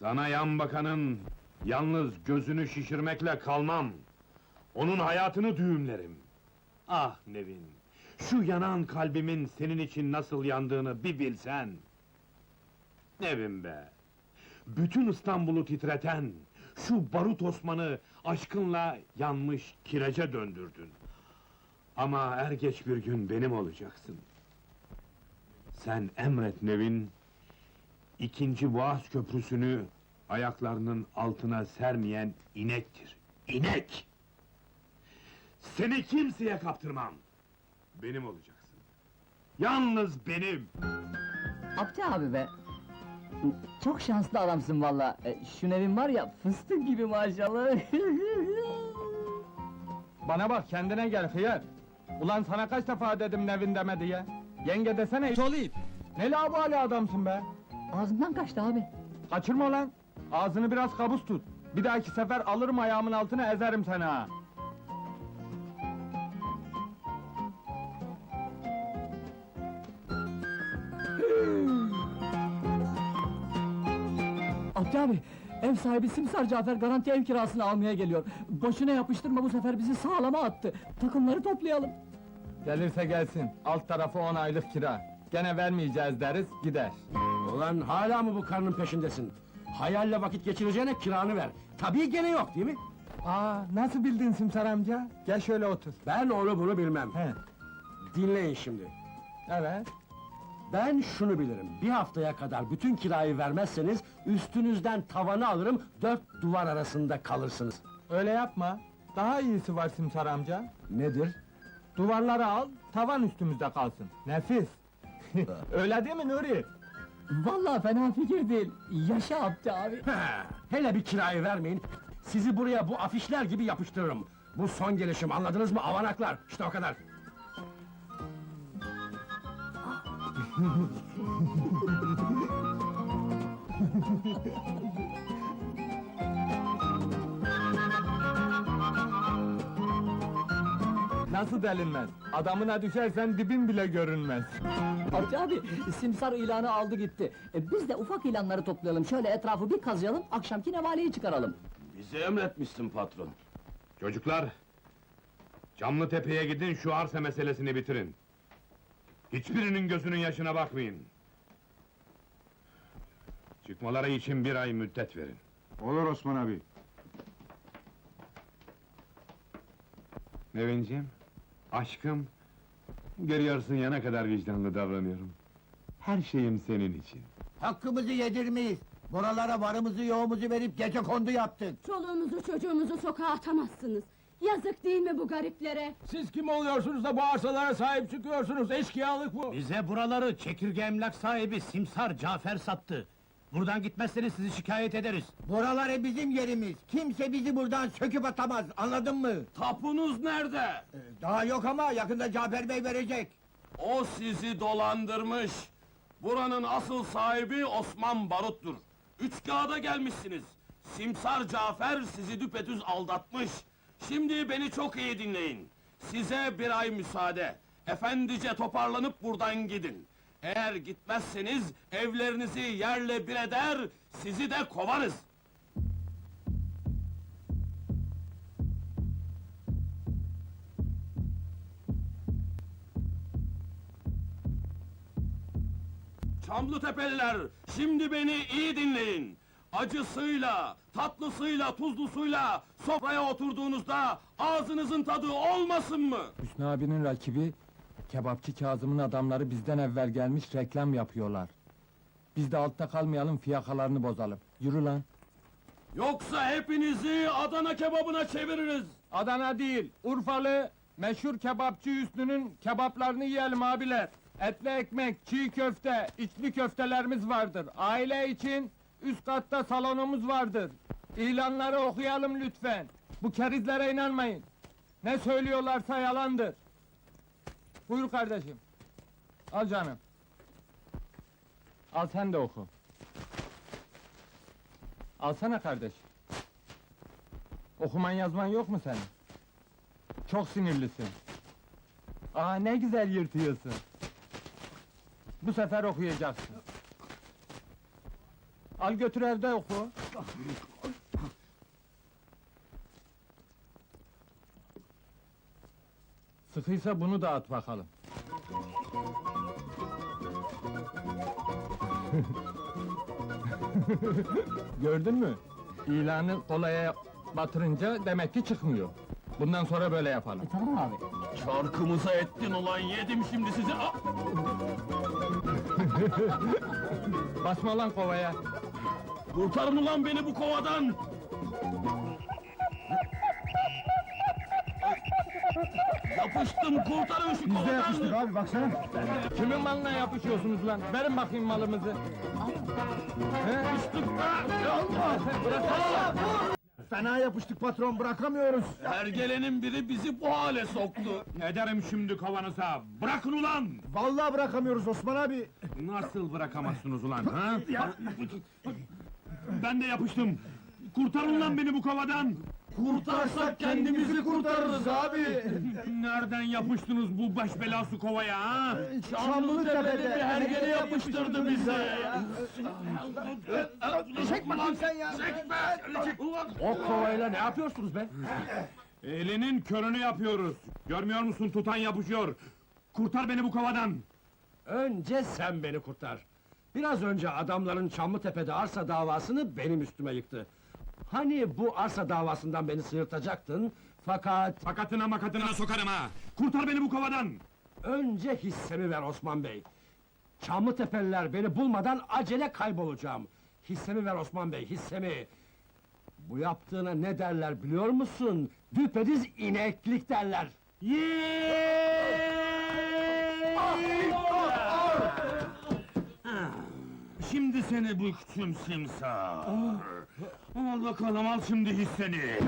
Sana yan bakanın yalnız gözünü şişirmekle kalmam. Onun hayatını düğümlerim. Ah Nevin, şu yanan kalbimin senin için nasıl yandığını bir bilsen. Nevin be, bütün İstanbul'u titreten, şu barut Osman'ı aşkınla yanmış kirece döndürdün. Ama er geç bir gün benim olacaksın. Sen emret Nevin, ikinci Boğaz Köprüsü'nü ayaklarının altına sermeyen inektir. İnek! Seni kimseye kaptırmam. Benim olacaksın. Yalnız benim. Abdi abi be! Çok şanslı adamsın valla. E, Şu evin var ya, fıstık gibi maşallah. Bana bak kendine gel hıyar. Ulan sana kaç defa dedim Nevin deme diye. Yenge desene olayım. Ne labali adamsın be. Ağzımdan kaçtı abi. Kaçırma lan. Ağzını biraz kabus tut. Bir dahaki sefer alırım ayağımın altına ezerim seni ha. Abdi abi, ev sahibi Simsar Cafer garanti ev kirasını almaya geliyor. Boşuna yapıştırma bu sefer bizi sağlama attı. Takımları toplayalım. Gelirse gelsin. Alt tarafı on aylık kira. Gene vermeyeceğiz deriz gider. Ulan hala mı bu karnın peşindesin? Hayalle vakit geçireceğine kiranı ver. Tabii gene yok değil mi? Aa nasıl bildin Simsar amca? Gel şöyle otur. Ben onu bunu bilmem. He. Dinleyin şimdi. Evet. Ben şunu bilirim. Bir haftaya kadar bütün kirayı vermezseniz üstünüzden tavanı alırım, dört duvar arasında kalırsınız. Öyle yapma. Daha iyisi var Simsar amca. Nedir? Duvarları al, tavan üstümüzde kalsın. Nefis. Öyle değil mi Nuri? Vallahi fena fikir değil. Yaşa Abdi abi. Ha, hele bir kirayı vermeyin. Sizi buraya bu afişler gibi yapıştırırım. Bu son gelişim anladınız mı avanaklar? İşte o kadar. Nasıl delinmez? Adamına düşersen dibin bile görünmez. Abdi abi, Simsar ilanı aldı gitti. E, biz de ufak ilanları toplayalım, şöyle etrafı bir kazıyalım, akşamki nevaleyi çıkaralım. Bizi emretmişsin patron. Çocuklar, Camlıtepe'ye gidin şu arsa meselesini bitirin. Hiçbirinin gözünün yaşına bakmayın. Çıkmaları için bir ay müddet verin. Olur Osman abi. Nevinciğim, aşkım, görüyorsun ya ne kadar vicdanlı davranıyorum. Her şeyim senin için. Hakkımızı yedirmeyiz. Buralara varımızı yoğumuzu verip gece kondu yaptık. Çoluğumuzu çocuğumuzu sokağa atamazsınız. Yazık değil mi bu gariplere? Siz kim oluyorsunuz da bu arsalara sahip çıkıyorsunuz? Eşkıyalık bu! Bize buraları çekirge emlak sahibi Simsar Cafer sattı. Buradan gitmezseniz sizi şikayet ederiz. Buraları bizim yerimiz. Kimse bizi buradan söküp atamaz. Anladın mı? Tapunuz nerede? Ee, Daha yok ama yakında Cafer Bey verecek. O sizi dolandırmış. Buranın asıl sahibi Osman Barut'tur. Üç kağıda gelmişsiniz. Simsar Cafer sizi düpedüz aldatmış. Şimdi beni çok iyi dinleyin. Size bir ay müsaade. Efendice toparlanıp buradan gidin. Eğer gitmezseniz evlerinizi yerle bir eder, sizi de kovarız. Çamlıtepeliler, şimdi beni iyi dinleyin. Acısıyla, tatlısıyla, tuzlusuyla sofraya oturduğunuzda ağzınızın tadı olmasın mı? Hüsnü abinin rakibi, kebapçı Kazım'ın adamları bizden evvel gelmiş reklam yapıyorlar. Biz de altta kalmayalım, fiyakalarını bozalım. Yürü lan! Yoksa hepinizi Adana kebabına çeviririz. Adana değil, Urfalı, meşhur kebapçı Hüsnü'nün kebaplarını yiyelim abiler. Etli ekmek, çiğ köfte, içli köftelerimiz vardır. Aile için üst katta salonumuz vardır. İlanları okuyalım lütfen. Bu kerizlere inanmayın. Ne söylüyorlarsa yalandır. Buyur kardeşim. Al canım. Al sen de oku. Alsana kardeş. Okuman yazman yok mu senin? Çok sinirlisin. Aa ne güzel yırtıyorsun. Bu sefer okuyacaksın. Al götür evde oku. Sıkıysa bunu da at bakalım. Gördün mü? İlanı kolaya batırınca demek ki çıkmıyor. Bundan sonra böyle yapalım. E, tamam abi. Çarkımıza ettin ulan yedim şimdi sizi. Ah! Basma lan kovaya. Kurtarın ulan beni bu kovadan! Yapıştım kurtarın şu kovadan! abi baksana. Kimin malına yapışıyorsunuz lan? Verin bakayım malımızı. He? Fena yapıştık patron bırakamıyoruz. Hergelenin biri bizi bu hale soktu. Ederim şimdi kovanıza! Bırakın ulan! Vallahi bırakamıyoruz Osman abi. Nasıl bırakamazsınız ulan, ha? Ben de yapıştım! Kurtarın lan beni bu kovadan! Kurtarsak kendimizi kurtarırız abi! Nereden yapıştınız bu baş belası kovaya, ha? Çamlıtepe'de bir hergele yapıştırdı bize! Çek bakayım sen ya. Çekme! O kovayla ne yapıyorsunuz be? Elinin körünü yapıyoruz! Görmüyor musun tutan yapışıyor! Kurtar beni bu kovadan! Önce sen beni kurtar. Biraz önce adamların Çamlıtepe'de arsa davasını benim üstüme yıktı. Hani bu arsa davasından beni sıyırtacaktın, fakat Fakatına makatına sokarım ha! Kurtar beni bu kovadan! önce hissemi ver Osman Bey. Çamlıtepeliler beni bulmadan acele kaybolacağım. Hissemi ver Osman Bey, hissemi! Bu yaptığına ne derler biliyor musun? Düpediz ineklik derler. Şimdi seni büktüm simsar! Al bakalım al şimdi hisseni!